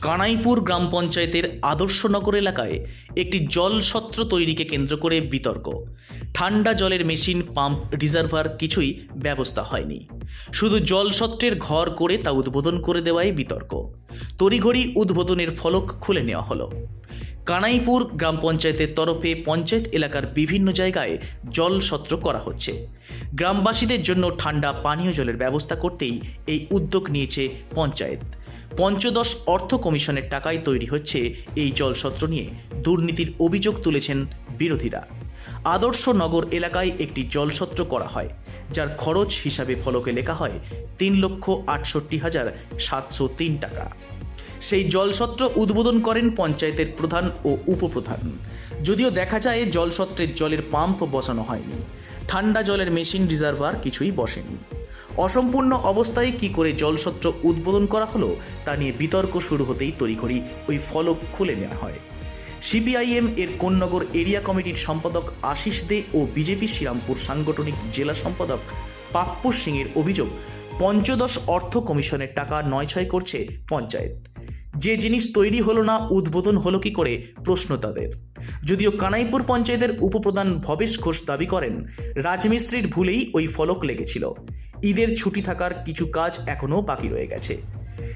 কানাইপুর গ্রাম পঞ্চায়েতের আদর্শনগর এলাকায় একটি জলসত্র তৈরিকে কেন্দ্র করে বিতর্ক। ঠান্ডা জলের মেশিন, পাম্প, রিজার্ভার কিছুই ব্যবস্থা হয়নি। শুধু জলসত্রের ঘর করে তা উদ্বোধন করে দেওয়াই বিতর্ক। তড়িঘড়ি উদ্বোধনের ফলক খুলে নেওয়া হলো। কানাইপুর গ্রাম পঞ্চায়েতের তরফে পঞ্চায়েত এলাকার বিভিন্ন জায়গায় জলসত্র করা হচ্ছে। গ্রামবাসীদের জন্য ঠান্ডা পানীয় জলের ব্যবস্থা করতেই এই উদ্যোগ নিয়েছে পঞ্চায়েত। পঞ্চদশ অর্থ কমিশনের টাকায় তৈরি হচ্ছে এই জলসত্র নিয়ে দুর্নীতির অভিযোগ তুলেছেন বিরোধীরা। আদর্শ নগর এলাকায় একটি জলসত্র করা হয়, যার খরচ হিসাবে ফলকে লেখা হয় তিন লক্ষ আটষট্টি হাজার সাতশো তিন টাকা। সেই জলসত্র উদ্বোধন করেন পঞ্চায়েতের প্রধান ও উপপ্রধান। যদিও দেখা যায় জলসত্রের জলের পাম্প বসানো হয়নি। ঠান্ডা জলের মেশিন রিজার্ভার কিছুই বসেনি। অসম্পূর্ণ অবস্থায় কি করে জলসত্র উদ্বোধন করা হলো, তা নিয়ে বিতর্ক শুরু হতেই তড়িঘড়ি ওই ফলক খুলে নেওয়া হয়। সিপিআইএম এর কোন্নগর এরিয়া কমিটির সম্পাদক আশিস দে ও বিজেপি শ্রীরামপুর সাংগঠনিক জেলা সম্পাদক পাপ্পু সিংয়ের অভিযোগ, পঞ্চদশ অর্থ কমিশনের টাকা নয় ছয় করছে পঞ্চায়েত। যে জিনিস তৈরি হলো না, উদ্বোধন হলো কি করে? প্রশ্ন তাদের। যদিও কানাইপুর পঞ্চায়েতের উপপ্রধান ভবেশ ঘোষ দাবি করেন, রাজমিস্ত্রির ভুলেই ওই ফলক লেগেছিল। ঈদের ছুটি থাকার কিছু কাজ এখনও বাকি রয়ে গেছে।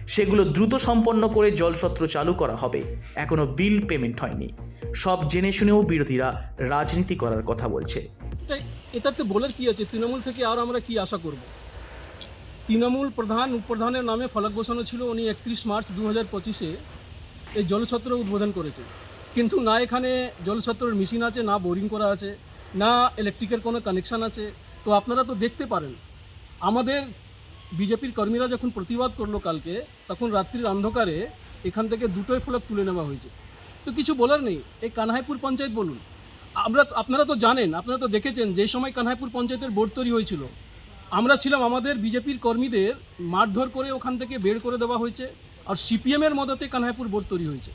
সেগুলো দ্রুত সম্পন্ন করে জলসত্র চালু করা হবে। এখনও বিল পেমেন্ট হয়নি। সব জেনে শুনেও বিরোধীরা রাজনীতি করার কথা বলছে। এটা এটাতে বলার কি আছে? তৃণমূল থেকে আর আমরা কি আশা করব? তৃণমূল প্রধান উপপ্রধানের নামে ফলক বসানো ছিল উনি একত্রিশ মার্চ দু হাজার পঁচিশে। এই জলছত্র উদ্বোধন করেছে। কিন্তু না এখানে জলছত্রের মেশিন আছে, না বোরিং করা আছে, না ইলেকট্রিকের কোনো কানেকশান আছে। তো আপনারা তো দেখতে পারেন, আমাদের বিজেপির কর্মীরা যখন প্রতিবাদ করল কালকে, তখন রাত্রির অন্ধকারে এখান থেকে দুটোই ফলক তুলে নেওয়া হয়েছে। তো কিছু বলার নেই, এই কানহাইপুর পঞ্চায়েত বলুন। আমরা আপনারা তো জানেন, আপনারা তো দেখেছেন যে সময় কানহাইপুর পঞ্চায়েতের বোর্ড তৈরি হয়েছিল আমরা ছিলাম আমাদের বিজেপির কর্মীদের মারধর করে ওখান থেকে বের করে দেওয়া হয়েছে আর সিপিএমের মদতে কানহাইপুর বোর্ড তৈরি হয়েছে।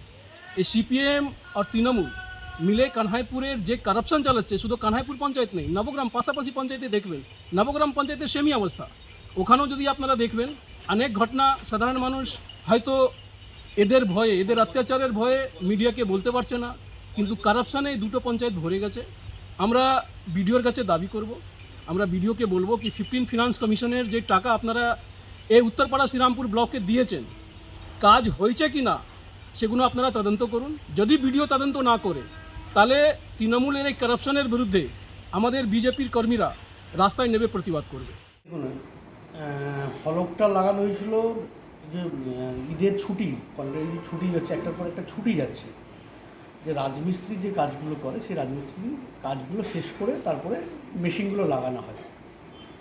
এই সিপিএম আর তৃণমূল মিলে কানহাইপুরের যে কারাপশন চালাচ্ছে, শুধু কানহাইপুর পঞ্চায়েত নেই, নবগ্রাম পাশাপাশি পঞ্চায়েতে দেখবেন, নবগ্রাম পঞ্চায়েতের সেমই অবস্থা। ওখানেও যদি আপনারা দেখবেন, অনেক ঘটনা, সাধারণ মানুষ হয়তো এদের ভয়ে, এদের অত্যাচারের ভয়ে মিডিয়াকে বলতে পারছে না, কিন্তু কারাপশানে দুটো পঞ্চায়েত ভরে গেছে। আমরা বিডিওর কাছে দাবি করব আমরা বিডিওকে বলব কি ফিফটিন ফিনান্স কমিশনের যে টাকা আপনারা এই উত্তরপাড়া শ্রীরামপুর ব্লকে দিয়েছেন, কাজ হয়েছে কি না, সেগুলো আপনারা তদন্ত করুন। যদি বিডিও তদন্ত না করে, তাহলে তৃণমূলের এই কারাপশনের বিরুদ্ধে আমাদের বিজেপির কর্মীরা রাস্তায় নেবে প্রতিবাদ করবে। ফলকটা লাগানো হয়েছিল যে ঈদের ছুটি অলরেডি ছুটি যাচ্ছে একটার পর একটা ছুটি যাচ্ছে। যে রাজমিস্ত্রি যে কাজগুলো করে, সেই রাজমিস্ত্রি কাজগুলো শেষ করে তারপরে মেশিনগুলো লাগানো হয়।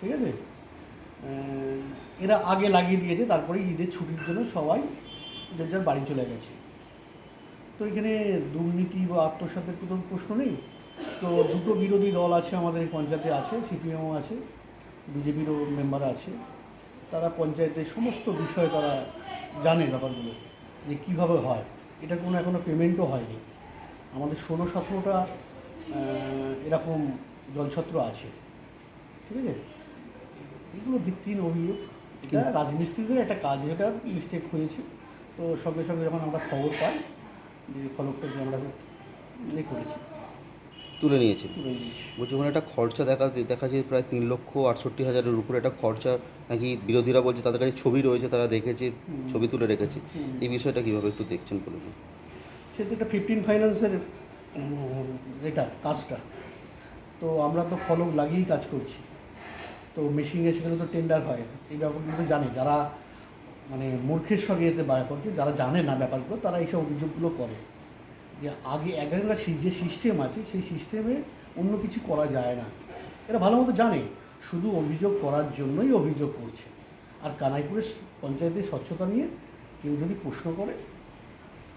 ঠিক আছে? এরা আগে লাগিয়ে দিয়েছে, তারপরে ঈদের ছুটির জন্য সবাই যে যার বাড়ি চলে গেছে। তো এখানে দুর্নীতি বা আত্মসাতের কোনো প্রশ্ন নেই। তো দুটো বিরোধী দল আছে আমাদের পঞ্চায়েতে, আছে সিপিএমও আছে, বিজেপিরও মেম্বার আছে। তারা পঞ্চায়েতের সমস্ত বিষয়ে তারা জানে ব্যাপারগুলো, যে কীভাবে হয়। এটা কোনো এখনও পেমেন্টও হয়নি। আমাদের ষোলো সতেরোটা এরকম জলছত্র আছে। ঠিক আছে? এগুলো ভিত্তিহীন অভিযোগ। এটা রাজমিস্ত্রিদের একটা কাজ এটা মিস্টেক হয়েছে। তো সঙ্গে সঙ্গে যখন আমরা খবর পাই যে ফলকটা যে আমরা ইয়ে করেছি তুলে নিয়েছে। বলছি ওখানে একটা খরচা দেখা দেখা যায় প্রায় তিন লক্ষ আটষট্টি হাজারের উপরে একটা খরচা নাকি বিরোধীরা বলছে তাদের কাছে ছবি রয়েছে তারা দেখেছে ছবি তুলে রেখেছে। এই বিষয়টা কীভাবে একটু দেখছেন বলে দিন সেটা একটা ফিফটিন ফাইন্যান্সের এটা, কাজটা। তো আমরা তো ফলক লাগিয়েই কাজ করছি। তো মেশিনে সেখানে তো টেন্ডার হয়। এই ব্যাপারগুলো তো জানে। যারা মানে মূর্খের সঙ্গে এতে ব্যয় করছে, যারা জানে না ব্যাপারগুলো, তারা এইসব অভিযোগগুলো করে। যে আগে, এখানকার সি- যে সিস্টেম আছে, সেই সিস্টেমে অন্য কিছু করা যায় না। এরা ভালো মতো জানে। শুধু অভিযোগ করার জন্যই অভিযোগ করছে। আর কানাইপুরের পঞ্চায়েতের স্বচ্ছতা নিয়ে কেউ যদি প্রশ্ন করে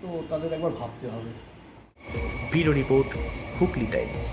তো তাদের একবার ভাবতে হবে। Bureau report Hooghly Times.